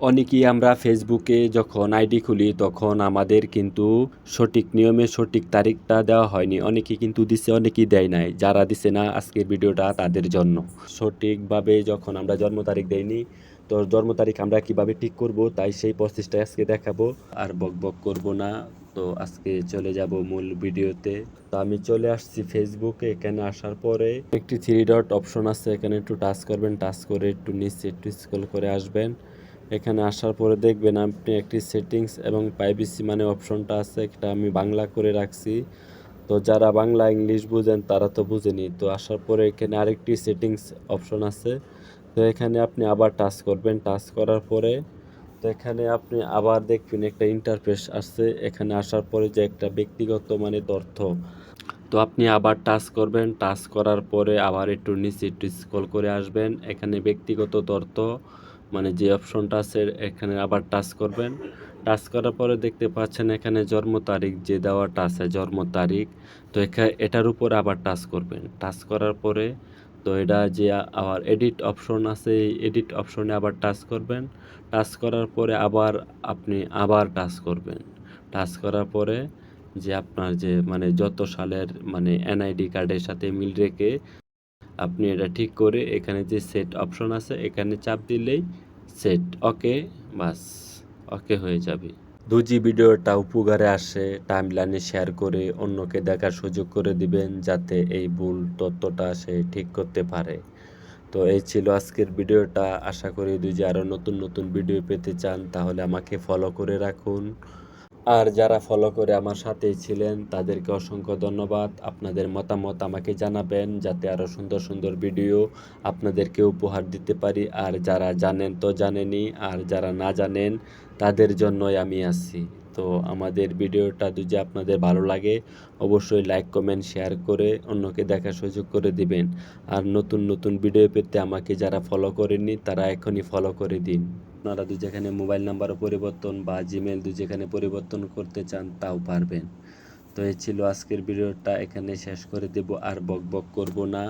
অনেকেই আমরা ফেসবুকে যখন আইডি খুলি, তখন আমাদের কিন্তু সঠিক নিয়মে সঠিক তারিখটা দেওয়া হয়নি। অনেকে কিন্তু দিছে, অনেকেই দেয় নাই। যারা দিছে না, আজকের ভিডিওটা তাদের জন্য। সঠিকভাবে যখন আমরা জন্ম তারিখ দেয়নি তো জন্ম তারিখ আমরা কীভাবে ঠিক করব, তাই সেই প্রসেসটা আজকে দেখাবো। আর বক বক করব না, তো আজকে চলে যাব মূল ভিডিওতে। তো আমি চলে আসছি ফেসবুকে, এখানে আসার পরে একটি থ্রি ডট অপশন আছে। এখানে একটু টাচ করবেন টাচ করে একটু নিচে একটু স্ক্রল করে আসবেন। এখানে আসার পরে দেখবেন আপনি একটি সেটিংস এবং প্রাইভেসি মানে অপশনটা আছে এটা আমি বাংলা করে রাখছি। তো যারা বাংলা ইংলিশ বুঝেন, তারা তো বুঝেনি। তো আসার পরে এখানে আরেকটি সেটিংস অপশন আছে। তো এখানে আপনি আবার টাচ করবেন। টাচ করার পরে তো এখানে আপনি আবার দেখবেন একটা ইন্টারফেস আসছে। এখানে আসার পরে যে একটা ব্যক্তিগত মানে তথ্য। তো আপনি আবার টাচ করবেন। টাচ করার পরে আবার একটু নিচে একটু স্ক্রল করে আসবেন। এখানে ব্যক্তিগত তথ্য মানে যে অপশনটা আছে, এখানে আবার টাচ করবেন। টাচ করার পরে দেখতে পাচ্ছেন এখানে জন্ম তারিখ যে দেওয়াটা আছে, জন্ম তারিখ। তো এখানে এটার উপর আবার টাচ করবেন। টাচ করার পরে তো এটা যে আবার এডিট অপশন আছে, এই এডিট অপশনে আবার টাচ করবেন। টাচ করার পরে আবার আপনি আবার টাচ করবেন। টাচ করার পরে যে আপনার যে মানে যত সালের মানে এনআইডি কার্ডের সাথে মিল রেখে আপনি এটা ঠিক করে এখানে যে সেট অপশন আছে, এখানে চাপ দিলেই সেট ওকে বাস ওকে হয়ে যাবে। দুজি ভিডিওটা উপকারে আসে টাইম টাইমলাইনে শেয়ার করে অন্যকে দেখার সুযোগ করে দিবেন যাতে এই ভুল তথ্যটা সে ঠিক করতে পারে। তো এই ছিল আজকের ভিডিওটা। আশা করি দুজি আরও নতুন নতুন ভিডিও পেতে চান, তাহলে আমাকে ফলো করে রাখুন। আর যারা ফলো করে আমার সাথেই ছিলেন, তাদেরকে অসংখ্য ধন্যবাদ। আপনাদের মতামত আমাকে জানাবেন যাতে আরও সুন্দর সুন্দর ভিডিও আপনাদেরকে উপহার দিতে পারি। আর যারা জানেন তো জানেনি আর যারা না জানেন, তাদের জন্যই আমি আছি তো আমাদের ভিডিওটা যদি আপনাদের ভালো লাগে, অবশ্যই লাইক কমেন্ট শেয়ার করে অন্যকে দেখার সুযোগ করে দিবেন। আর নতুন নতুন ভিডিও পেতে আমাকে যারা ফলো করেননি, তারা এখনই ফলো করে দিন। আপনারা দু যেখানে মোবাইল নাম্বারও পরিবর্তন বা জিমেল দু যেখানে পরিবর্তন করতে চান, তাও পারবেন। তো এই ছিল আজকের ভিডিওটা এখানে শেষ করে দেব। আর বক বক করব না।